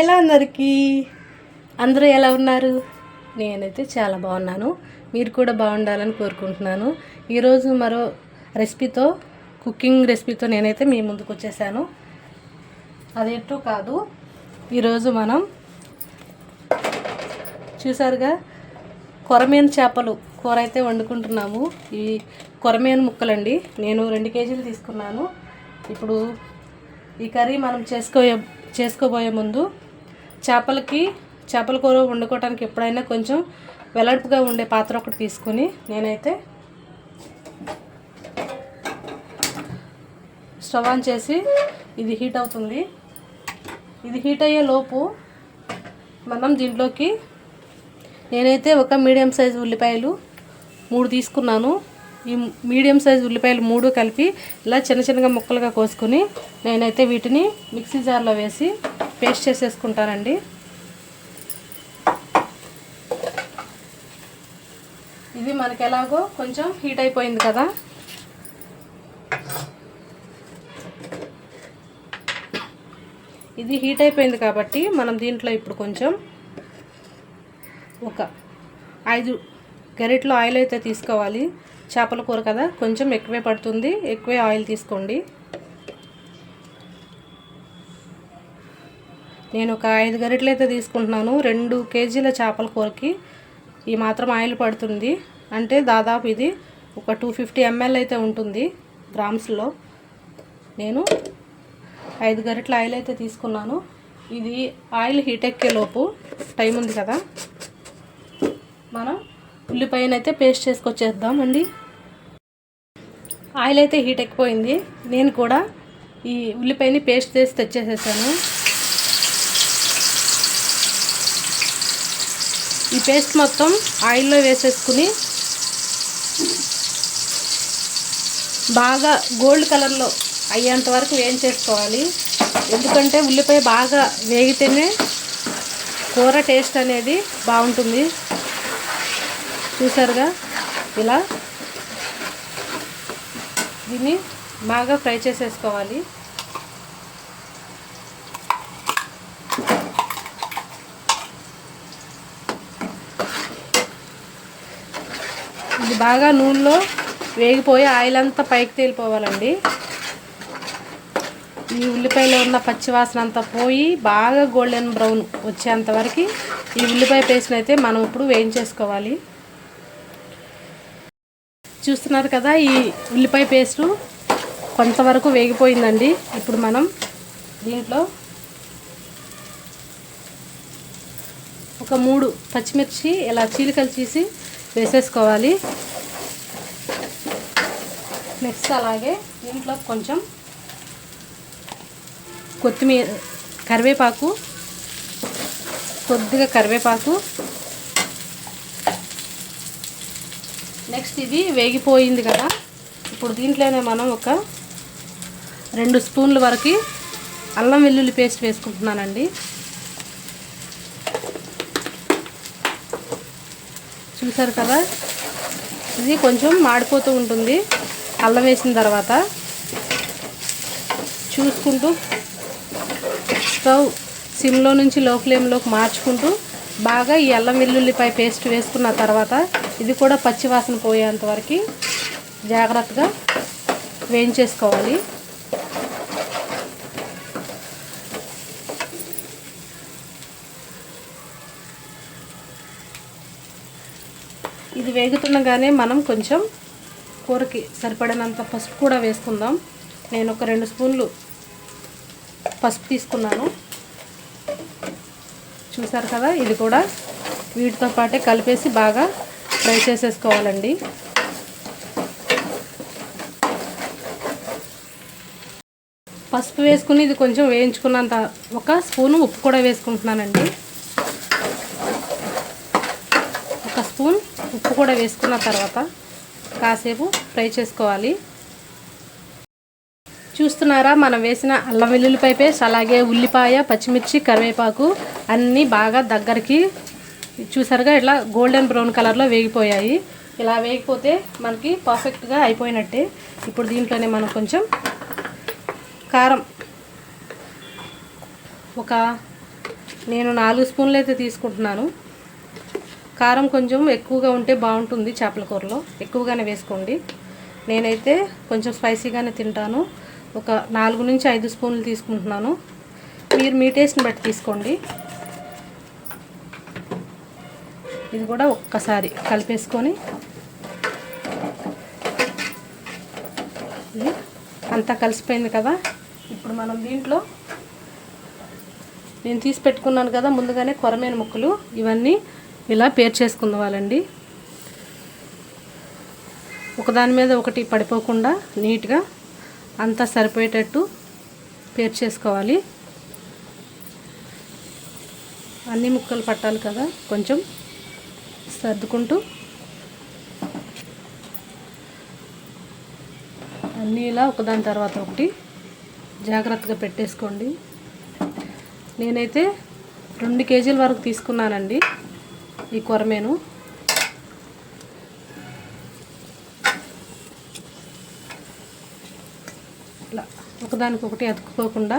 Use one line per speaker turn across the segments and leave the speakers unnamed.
Hello అందరికీ అందరూ ఎలా ఉన్నారు? నేనైతే చాలా బాగున్నాను. మీరు కూడా బాగుండాలని కోరుకుంటున్నాను. ఈరోజు మరో రెసిపీతో కుకింగ్ రెసిపీతో నేనైతే మీ ముందుకు వచ్చేసాను. అదేంటో కాదు. ఈరోజు మనం చూసారుగా కొరమేను చేపలు కూర అయితే వండుకుంటున్నాము. ఈ కొరమేను ముక్కలండి. నేను రెండు కేజీలు తీసుకున్నాను. ఇప్పుడు ఈ కర్రీ మనం చేసుకోబోయే చేసుకోబోయే ముందు చేపలకి చేపల కూర వండుకోవడానికి ఎప్పుడైనా కొంచెం వెలడుపుగా ఉండే పాత్ర ఒకటి తీసుకొని నేనైతే స్టవ్ ఆన్ చేసి ఇది హీట్ అవుతుంది. ఇది హీట్ అయ్యే లోపు మనం దీంట్లోకి నేనైతే ఒక మీడియం సైజు ఉల్లిపాయలు మూడు తీసుకున్నాను. ఈ మీడియం సైజు ఉల్లిపాయలు మూడు కలిపి ఇలా చిన్న చిన్నగా ముక్కలుగా కోసుకొని నేనైతే వీటిని మిక్సీ జార్లో వేసి పేస్ట్ చేసేసుకుంటానండి. ఇది మనకి ఎలాగో కొంచెం హీట్ అయిపోయింది కదా. ఇది హీట్ అయిపోయింది కాబట్టి మనం దీంట్లో ఇప్పుడు కొంచెం ఒక ఐదు గరిట్లో ఆయిల్ అయితే తీసుకోవాలి. చేపల కూర కదా కొంచెం ఎక్కువే పడుతుంది. ఎక్కువే ఆయిల్ తీసుకోండి. నేను ఒక ఐదు గరిటలు అయితే తీసుకుంటున్నాను. రెండు కేజీల చేపల కూరకి ఈ మాత్రం ఆయిల్ పడుతుంది. అంటే దాదాపు ఇది ఒక టూ ఫిఫ్టీ ఎంఎల్ అయితే ఉంటుంది గ్రామ్స్లో. నేను ఐదు గరిటల ఆయిల్ అయితే తీసుకున్నాను. ఇది ఆయిల్ హీట్ ఎక్కే లోపు టైం ఉంది కదా. మనం ఉల్లిపాయనైతే అయితే పేస్ట్ చేసుకొచ్చేద్దాం అండి. ఆయిల్ అయితే హీట్ ఎక్కిపోయింది. నేను కూడా ఈ ఉల్లిపాయని పేస్ట్ చేసి తెచ్చేసేసాను. ఈ పేస్ట్ మొత్తం ఆయిల్లో వేసేసుకుని బాగా గోల్డ్ కలర్లో అయ్యేంత వరకు వేయించేసుకోవాలి. ఎందుకంటే ఉల్లిపాయ బాగా వేగితేనే కూర టేస్ట్ అనేది బాగుంటుంది. చూసారుగా? ఇలా దీన్ని బాగా ఫ్రై చేసేసుకోవాలి. బాగా నూనెలో వేగిపోయి ఆయిల్ అంతా పైకి తేలిపోవాలండి. ఈ ఉల్లిపాయలో ఉన్న పచ్చివాసన అంతా పోయి బాగా గోల్డెన్ బ్రౌన్ వచ్చేంత వరకు ఈ ఉల్లిపాయ పేస్ట్ని అయితే మనం ఇప్పుడు వేయించేసుకోవాలి. చూస్తున్నారు కదా ఈ ఉల్లిపాయ పేస్టు కొంతవరకు వేగిపోయిందండి. ఇప్పుడు మనం దీంట్లో ఒక మూడు పచ్చిమిర్చి ఇలా చీలికలు తీసి వేసేసుకోవాలి. నెక్స్ట్ అలాగే దీంట్లో కొంచెం కొత్తిమీర కరివేపాకు కొద్దిగా కరివేపాకు. నెక్స్ట్ ఇది వేగిపోయింది కదా. ఇప్పుడు దీంట్లోనే మనం ఒక రెండు స్పూన్ల వరకు అల్లం వెల్లుల్లి పేస్ట్ వేసుకుంటున్నానండి. చూసారు కదా? ఇది కొంచెం మాడిపోతూ ఉంటుంది. అల్లం వేసిన తర్వాత చూసుకుంటూ స్టవ్ సిమ్లో నుంచి లో ఫ్లేమ్లోకి మార్చుకుంటూ బాగా ఈ అల్లం వెల్లుల్లిపాయ పేస్ట్ వేసుకున్న తర్వాత ఇది కూడా పచ్చివాసన పోయేంత వరకు జాగ్రత్తగా వేయించేసుకోవాలి. ఇది వేగుతుండగానే మనం కొంచెం కూరకి సరిపడినంత పసుపు కూడా వేసుకుందాం. నేను ఒక రెండు స్పూన్లు పసుపు తీసుకున్నాను. చూసారు కదా ఇది కూడా వీటితో పాటే కలిపేసి బాగా ఫ్రై చేసేసుకోవాలండి. పసుపు వేసుకుని ఇది కొంచెం వేయించుకున్నంత ఒక స్పూను ఉప్పు కూడా వేసుకుంటున్నానండి. ఒక స్పూన్ ఉప్పు కూడా వేసుకున్న తర్వాత కాసేపు ఫ్రై చేసుకోవాలి. చూస్తున్నారా మనం వేసిన అల్లం వెల్లుల్లిపాయ పేస్ట్ అలాగే ఉల్లిపాయ పచ్చిమిర్చి కరివేపాకు అన్నీ బాగా దగ్గరికి చూసారుగా ఇట్లా గోల్డెన్ బ్రౌన్ కలర్లో వేగిపోయాయి. ఇలా వేగిపోతే మనకి పర్ఫెక్ట్గా అయిపోయినట్టే. ఇప్పుడు దీంట్లోనే మనం కొంచెం కారం. ఒక నేను నాలుగు స్పూన్లు అయితే తీసుకుంటున్నాను. కారం కొంచెం ఎక్కువగా ఉంటే బాగుంటుంది చేపల కూరలో. ఎక్కువగానే వేసుకోండి. నేనైతే కొంచెం స్పైసీగానే తింటాను. ఒక నాలుగు నుంచి ఐదు స్పూన్లు తీసుకుంటున్నాను. మీరు మీ టేస్ట్ని బట్టి తీసుకోండి. ఇది కూడా ఒక్కసారి కలిపేసుకొని అంతా కలిసిపోయింది కదా. ఇప్పుడు మనం దీంట్లో నేను తీసి పెట్టుకున్నాను కదా ముందుగానే కొరమైన ముక్కలు. ఇవన్నీ ఇలా పేర్ చేసుకుందావాలండి ఒకదాని మీద ఒకటి పడిపోకుండా నీట్గా అంతా సరిపోయేటట్టు పేర్ చేసుకోవాలి. అన్ని ముక్కలు పట్టాలి కదా కొంచెం సర్దుకుంటూ అన్నీ ఇలా ఒకదాని తర్వాత ఒకటి జాగ్రత్తగా పెట్టేసుకోండి. నేనైతే రెండు కేజీల వరకు తీసుకున్నానండి. ఈ కొరమేను. ఇలా ఒకదానికొకటి అతుక్కోకుండా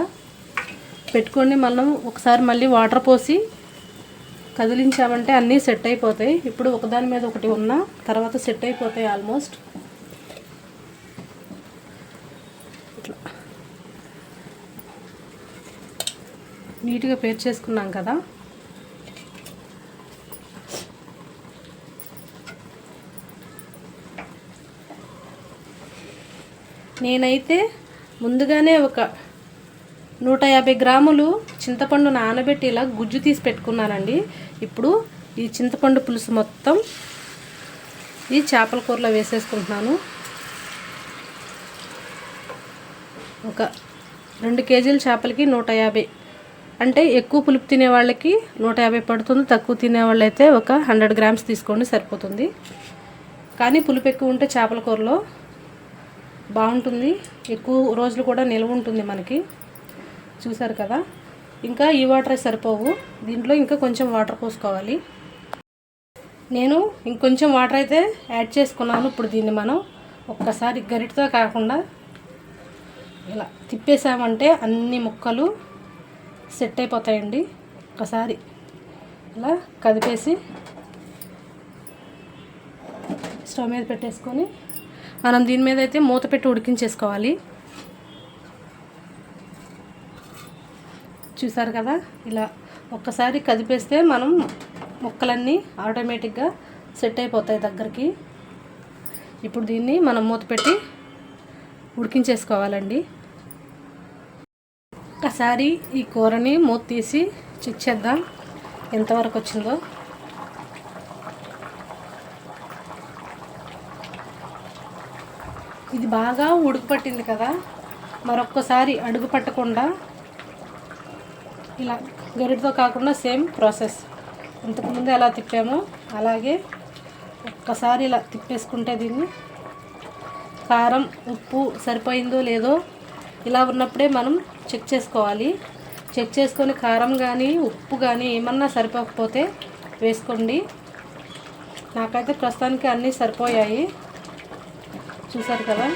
పెట్టుకొని మనం ఒకసారి మళ్ళీ వాటర్ పోసి కదిలించామంటే అన్నీ సెట్ అయిపోతాయి. ఇప్పుడు ఒకదాని మీద ఒకటి ఉన్నా తర్వాత సెట్ అయిపోతాయి ఆల్మోస్ట్. ఇట్లా. నీట్గా పేర్చేసుకున్నాం కదా. నేనైతే ముందుగానే ఒక నూట యాభై గ్రాములు చింతపండు నానబెట్టి ఇలా గుజ్జు తీసి పెట్టుకున్నానండి. ఇప్పుడు ఈ చింతపండు పులుసు మొత్తం ఈ చేపల కూరలో వేసేసుకుంటున్నాను. ఒక రెండు కేజీల చేపలకి నూట యాభై. అంటే ఎక్కువ పులుపు తినే వాళ్ళకి నూట యాభై పడుతుంది తక్కువ తినే వాళ్ళైతే ఒక హండ్రెడ్ గ్రామ్స్ తీసుకోండి సరిపోతుంది. కానీ పులుపు ఎక్కువ ఉంటే చేపల కూరలో బాగుంటుంది. ఎక్కువ రోజులు కూడా నిల్వ ఉంటుంది మనకి. చూసారు కదా? ఇంకా ఈ వాటర్ సరిపోవు. దీంట్లో ఇంకా కొంచెం వాటర్ పోసుకోవాలి. నేను ఇంకొంచెం వాటర్ అయితే యాడ్ చేసుకున్నాను. ఇప్పుడు దీన్ని మనం ఒక్కసారి గరిటతో కాకుండా ఇలా తిప్పేసామంటే అన్ని ముక్కలు సెట్ అయిపోతాయండి. ఒకసారి ఇలా కదిపేసి స్టవ్ మీద పెట్టేసుకొని మనం దీని మీద అయితే మూత పెట్టి ఉడికించేసుకోవాలి. చూసారు కదా? ఇలా ఒక్కసారి కదిపేస్తే మనం ముక్కలన్నీ ఆటోమేటిక్గా సెట్ అయిపోతాయి దగ్గరికి. ఇప్పుడు దీన్ని మనం మూత పెట్టి ఉడికించేసుకోవాలండి. ఒకసారి ఈ కూరని మూత తీసి చెక్ చేద్దాం. ఎంతవరకు వచ్చిందో. ఇది బాగా ఉడుకుపట్టింది కదా. మరొక్కసారి అడుగు పట్టకుండా ఇలా గరిటతో కాకుండా సేమ్ ప్రాసెస్. ఇంతకుముందు ఎలా తిప్పామో అలాగే ఒక్కసారి ఇలా తిప్పేసుకుంటే దీన్ని కారం ఉప్పు సరిపోయిందో లేదో ఇలా ఉన్నప్పుడే మనం చెక్ చేసుకోవాలి. చెక్ చేసుకొని కారం కానీ ఉప్పు కానీ ఏమన్నా సరిపోకపోతే వేసుకోండి. నాకైతే ప్రస్తుతానికి అన్నీ సరిపోయాయి. చూసారు కదా?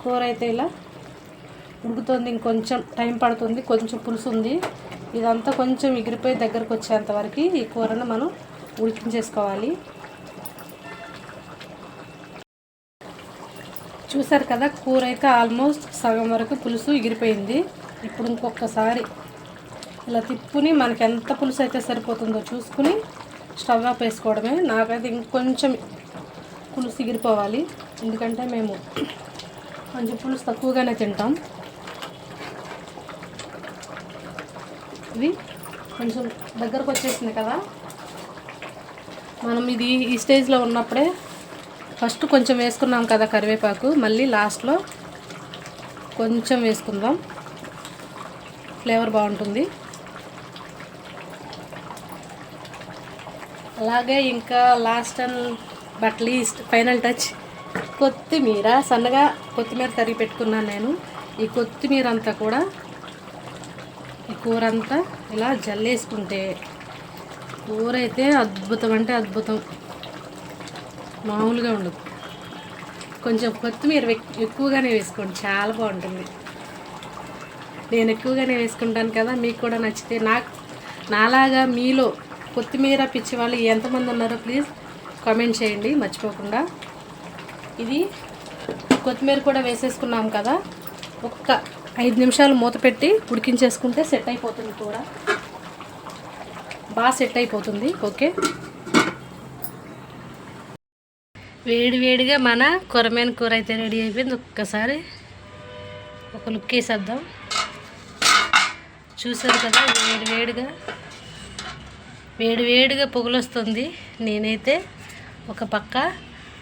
కూర అయితే ఇలా ఉడుకుతుంది ఇంకొంచెం టైం పడుతుంది కొంచెం పులుసు ఉంది ఇదంతా కొంచెం ఎగిరిపోయి దగ్గరకు వచ్చేంత వరకు ఈ కూరను మనం ఉడికించేసుకోవాలి. చూసారు కదా కూర అయితే ఆల్మోస్ట్ సగం వరకు పులుసు ఎగిరిపోయింది. ఇప్పుడు ఇంకొకసారి ఇలా తిప్పుని మనకి ఎంత పులుసు అయితే సరిపోతుందో చూసుకుని స్టవ్ ఆఫ్ వేసుకోవడమే. నాకైతే ఇంకొంచెం పులుసు ఎగిరిపోవాలి. ఎందుకంటే మేము కొంచెం పులుసు తక్కువగానే తింటాం. ఇది కొంచెం దగ్గరకు వచ్చేసింది కదా. మనం ఇది ఈ స్టేజ్లో ఉన్నప్పుడే ఫస్ట్ కొంచెం వేసుకున్నాం కదా కరివేపాకు మళ్ళీ లాస్ట్లో కొంచెం వేసుకుందాం. ఫ్లేవర్ బాగుంటుంది. అలాగే ఇంకా last and but least final touch కొత్తిమీర సన్నగా కొత్తిమీర తరిగి పెట్టుకున్నాను నేను. ఈ కొత్తిమీర అంతా కూడా ఈ కూర అంతా ఇలా జల్లేసుకుంటే కూర అయితే అద్భుతం అంటే అద్భుతం. మామూలుగా ఉండదు. కొంచెం కొత్తిమీర ఎక్కువగానే వేసుకోండి చాలా బాగుంటుంది. నేను ఎక్కువగానే వేసుకుంటాను కదా మీకు కూడా నచ్చితే నాకు నాలాగా మీలో కొత్తిమీర పిచ్చి వాళ్ళు ఎంతమంది ఉన్నారో ప్లీజ్ కామెంట్ చేయండి. మర్చిపోకుండా ఇది కొత్తిమీర కూడా వేసేసుకున్నాం కదా. ఒక్క ఐదు నిమిషాలు మూత పెట్టి ఉడికించేసుకుంటే సెట్ అయిపోతుంది కూర. బాగా సెట్ అయిపోతుంది ఓకే? వేడి వేడిగా మన కొరమైన కూర అయితే రెడీ అయిపోయింది. ఒక్కసారి ఒక లుక్ వేసేద్దాం. చూసారు కదా వేడి వేడిగా వేడి వేడిగా పొగలొస్తుంది నేనైతే ఒక పక్క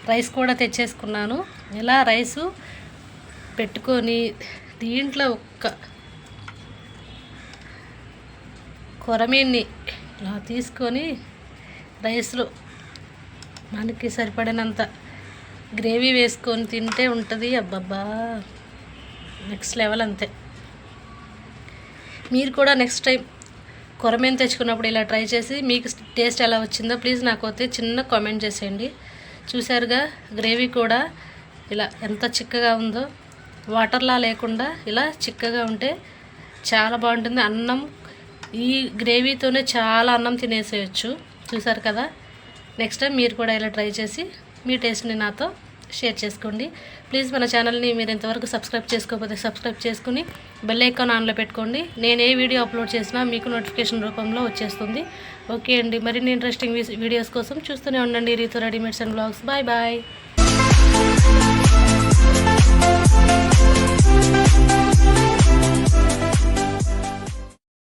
రైస్ కూడా తెచ్చేసుకున్నాను. ఇలా రైసు పెట్టుకొని దీంట్లో ఒక్క కొరమీన్ని ఇలా తీసుకొని రైస్లో మనకి సరిపడినంత గ్రేవీ వేసుకొని తింటే ఉంటుంది. అబ్బబ్బా! నెక్స్ట్ లెవెల్ అంతే. మీరు కూడా నెక్స్ట్ టైం కొరమేను తెచ్చుకున్నప్పుడు ఇలా ట్రై చేసి మీకు టేస్ట్ ఎలా వచ్చిందో ప్లీజ్ నాకు అయితే చిన్న కామెంట్ చేసేయండి. చూసారుగా గ్రేవీ కూడా ఇలా ఎంత చిక్కగా ఉందో. వాటర్లా లేకుండా ఇలా చిక్కగా ఉంటే చాలా బాగుంటుంది. అన్నం ఈ గ్రేవీతోనే చాలా అన్నం తినేసేయచ్చు. చూసారు కదా? నెక్స్ట్ టైం మీరు కూడా ఇలా ట్రై చేసి మీ టేస్ట్ని నాతో షేర్ చేసుకోండి. ప్లీజ్ మన ఛానల్ని మీరు ఇంతవరకు సబ్స్క్రైబ్ చేసుకోకపోతే సబ్స్క్రైబ్ చేసుకుని బెల్ ఐకాన్ ఆన్లో పెట్టుకోండి. నేను ఏ వీడియో అప్లోడ్ చేసినా మీకు నోటిఫికేషన్ రూపంలో వచ్చేస్తుంది. ఓకే అండి. మరిన్ని ఇంట్రెస్టింగ్ వీడియోస్ కోసం చూస్తూనే ఉండండి. రీతో readymades and blogs. Bye bye.